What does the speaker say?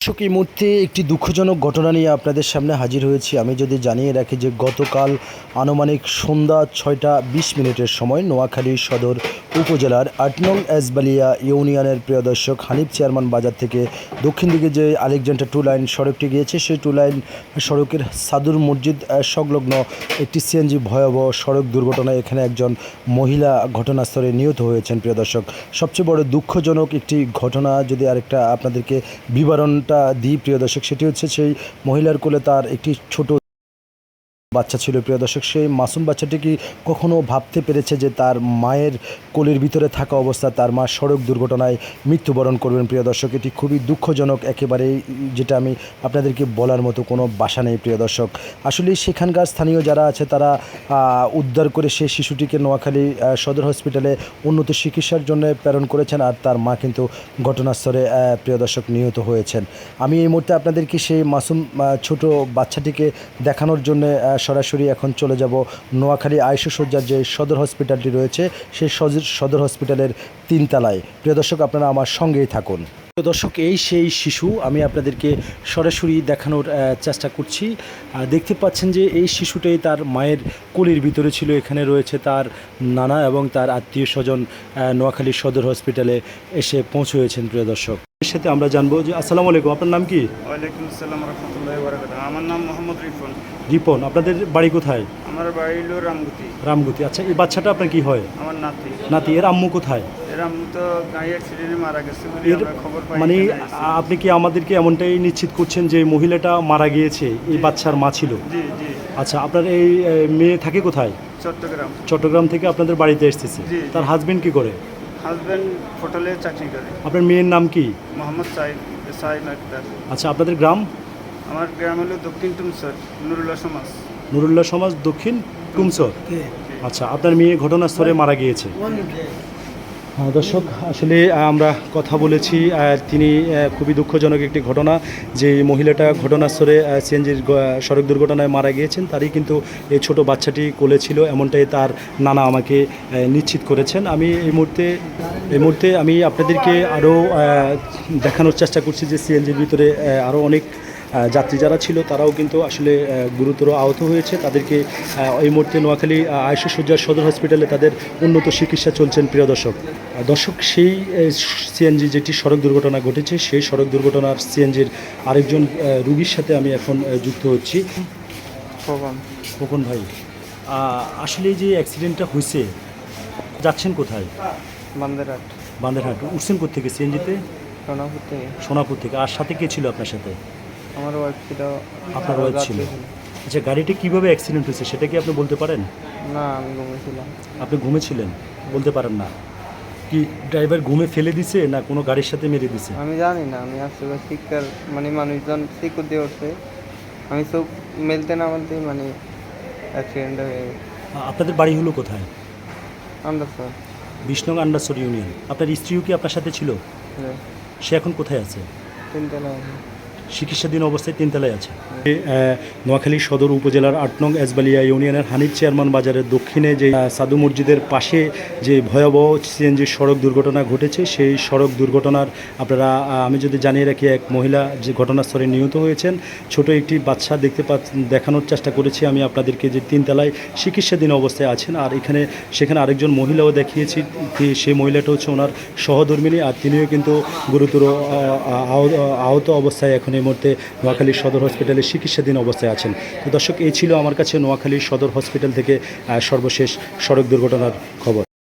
দর্শক এই মুহূর্তে একটি দুঃখজনক ঘটনা নিয়ে আপনাদের সামনে হাজির হয়েছি। আমি যদি জানিয়ে রাখি যে গতকাল আনুমানিক সন্ধ্যা ছয়টা বিশ মিনিটের সময় নোয়াখালী সদর উপজেলার আট নং এসবালিয়া ইউনিয়নের প্রিয় দর্শক হানিফ চেয়ারম্যান বাজার থেকে দক্ষিণ দিকে যে আলেকজান্ডার টু লাইন সড়কটি গিয়েছে, সেই টু লাইন সড়কের সাদুর মসজিদ সংলগ্ন একটি সিএনজি ভয়াবহ সড়ক দুর্ঘটনায় এখানে একজন মহিলা ঘটনাস্থলে নিহত হয়েছেন। প্রিয় দর্শক, সবচেয়ে বড় দুঃখজনক একটি ঘটনা যদি আরেকটা আপনাদেরকে বিবরণটা দিই প্রিয় দর্শক সেটি হচ্ছে সেই মহিলার কোলে তার একটি ছোট বাচ্চা ছিল। প্রিয় দর্শক, সেই মাসুম বাচ্চাটি কি কখনো ভাবতে পেরেছে যে তার মায়ের কোলের ভিতরে থাকা অবস্থা, তার মা সড়ক দুর্ঘটনায় মৃত্যুবরণ করবেন? প্রিয় দর্শক, এটি খুবই দুঃখজনক একেবারেই, যেটা আমি আপনাদেরকে বলার মতো কোনো বাসা নেই, প্রিয় দর্শক। আসলে সেখানকার স্থানীয় যারা আছে, তারা উদ্ধার করে সেই শিশুটিকে নোয়াখালী সদর হসপিটালে উন্নত চিকিৎসার জন্য প্রেরণ করেছেন আর তার মা কিন্তু ঘটনাস্থলে প্রিয় দর্শক, নিহত হয়েছেন। আমি এই মুহূর্তে আপনাদেরকে সেই মাসুম ছোট বাচ্চাটিকে দেখানোর জন্য সরাসরি এখন চলে যাব নোয়াখালী আইসু সজ্জার যে সদর হসপিটালটি রয়েছে, সেই সদর হসপিটালের তিনতলায়। প্রিয় দর্শক, আপনারা আমার সঙ্গেই থাকুন। দর্শক এই সেই শিশু আমি আপনাদেরকে সরাসরি দেখানোর চেষ্টা করছি। দেখতে পাচ্ছেন যে এই শিশুটাই তার মায়ের কোলের ভিতরে ছিল এখানে রয়েছে তার নানা এবং তার আত্মীয় স্বজন নোয়াখালী সদর হসপিটালে এসে পৌঁছেছেন প্রিয় দর্শক। এর সাথে আমরা জানব যে আসসালামু আলাইকুম আপনার নাম কি? ওয়ালাইকুম আসসালাম রহমতুল্লাহ বারাকাত আমার নাম মোহাম্মদ রিফন রিপন আপনাদের বাড়ি কোথায়? আমার বাড়ি হলো রামগুতি। রামগতি। আচ্ছা এই বাচ্চাটা আপনার কি হয়? আমার নাতি। নাতি এর আম্মু কোথায়? এর তো গাড়ি অ্যাক্সিডেন্টে মারা গেছে খবর পাই মানে আপনি কি আমাদেরকে এমনটাই নিশ্চিত করছেন যে মহিলাটা মারা গিয়েছে এই বাচ্চার মা ছিল? জি জি। আচ্ছা আপনার এই মেয়ে থাকে কোথায়? চট্টগ্রাম। চট্টগ্রাম থেকে আপনাদের বাড়িতে এসেছে। তার। হাজবেন্ড কি করে? হাজব্যান্ড হোটেলে চাকরি করে। আপনার মেয়ের নাম কি? মোহাম্মদ সাইদ সাইদ আক্তার। আচ্ছা আপনাদের গ্রাম? আমার গ্রাম হলো দক্ষিণ টুমসর নুরুল্লাহ সমাজ। নুরুল্লাহ সমাজ দক্ষিণ কুমসর আচ্ছা আপনার মেয়ে ঘটনাস্থলে মারা গিয়েছে। দর্শক, আসলে আমরা কথা বলেছি তিনি খুবই দুঃখজনক একটি ঘটনা, যে মহিলাটা ঘটনাস্থলে সিএনজির সড়ক দুর্ঘটনায় মারা গিয়েছেন, তারই কিন্তু এই ছোট বাচ্চাটি কোলে ছিল, এমনটাই তার নানা আমাকে নিশ্চিত করেছেন। আমি এই মুহূর্তে এই মুহূর্তে আমি আপনাদেরকে আরও দেখানোর চেষ্টা করছি যে সিএনজির ভিতরে আরও অনেক যাত্রী যারা ছিল তারাও কিন্তু আসলে গুরুতর আহত হয়েছে। তাদেরকে এই মুহূর্তে নোয়াখালী আয়ুষ সজ্জার সদর হসপিটালে তাদের উন্নত চিকিৎসা চলছেন প্রিয় দর্শক। দর্শক সেই সিএনজি যেটি সড়ক দুর্ঘটনা ঘটেছে সেই সড়ক দুর্ঘটনার সিএনজির আরেকজন রুগীর সাথে আমি এখন যুক্ত হচ্ছি। খোকন ভাই? আসলে যে অ্যাক্সিডেন্টটা হয়েছে যাচ্ছেন কোথায়? বান্দেরহাট। বান্দারহাট। উঠছেন কোথেকে সিএনজিতে? সোনাপুর থেকে। সোনাপুর থেকে। আর সাথে কে ছিল আপনার সাথে? আমার ওয়াইফ ছিল আপনার ওয়াইফ ছিল। আচ্ছা গাড়িটা কীভাবে অ্যাক্সিডেন্ট হয়েছে সেটা কি আপনি বলতে পারেন? না আমি ঘুমিয়েছিলাম। আপনি ঘুমেছিলেন বলতে পারেন না। কি ড্রাইভার ঘুমে ফেলে দিছে না কোনো গাড়ির সাথে মেরে দিছে? আমি জানি না আমি আসলে শিক্ষার মানে মানুষজন শিক্ষক দিয়ে উঠছে। আমি সব মেলতে না মেলতে মানে অ্যাক্সিডেন্ট হয়ে গেছে। আপনাদের বাড়ি হলো কোথায়? আমরা স্যার বিষ্ণু আন্ডারসর ইউনিয়ন। আপনার স্ত্রীও কি আপনার সাথে ছিল? সে এখন কোথায় আছে? তিনতলা আছে। চিকিৎসাধীন অবস্থায় তিনতলায় আছে। নোয়াখালী সদর উপজেলার আট নং এসবালিয়া ইউনিয়নের হানিফ চেয়ারম্যান বাজারের দক্ষিণে যে সাদু মসজিদের পাশে যে ভয়াবহ সিএনজি সড়ক দুর্ঘটনা ঘটেছে সেই সড়ক দুর্ঘটনার আপনারা আমি যদি জানিয়ে রাখি এক মহিলা যে ঘটনাস্থলে নিহত হয়েছেন ছোট একটি বাচ্চা দেখতে পা দেখানোর চেষ্টা করেছি। আমি আপনাদেরকে যে তিনতলায় চিকিৎসাধীন অবস্থায় আছেন আর এখানে সেখানে আরেকজন মহিলাও দেখিয়েছি সেই মহিলাটা হচ্ছে ওনার সহধর্মিনী আর তিনিও কিন্তু গুরুতর আহ, আহ, আহত অবস্থায় এখন এই মুহূর্তে নোয়াখালী সদর হসপিটালে চিকিৎসাধীন অবস্থায় আছেন। তো দর্শক, এই ছিল আমার কাছে নোয়াখালী সদর হসপিটাল থেকে সর্বশেষ সড়ক দুর্ঘটনার খবর।